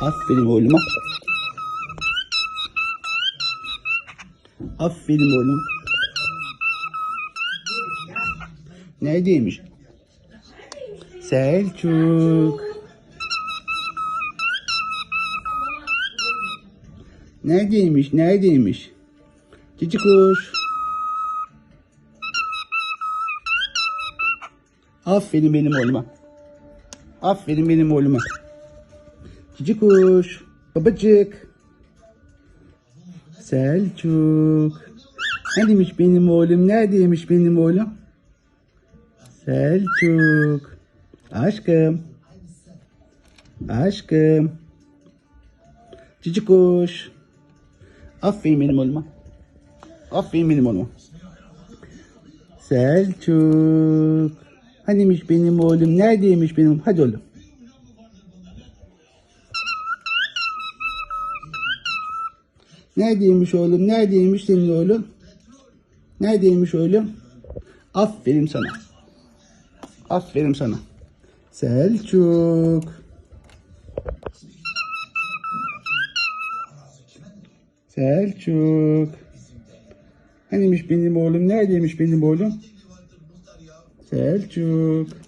Aferin oğluma. Aferin oğlum. Neredeymiş? Selçuk. Neredeymiş? Neredeymiş? Cici kuş. Aferin benim oğluma. Aferin benim oğluma. Cici kuş. Babacık. Selçuk. Neredeymiş benim oğlum? Neredeymiş benim oğlum? Selçuk. Aşkım. Aşkım. Cici kuş. Aferin benim oğluma. Aferin benim oğluma. Selçuk. Hanimiş benim oğlum? Neredeymiş benim? Hadi oğlum. Neredeymiş oğlum? Neredeymiş senin oğlum? Neredeymiş oğlum? Aferin sana. Aferin sana. Selçuk. Selçuk. Hanimiş benim oğlum? Neredeymiş benim oğlum? Selçuk.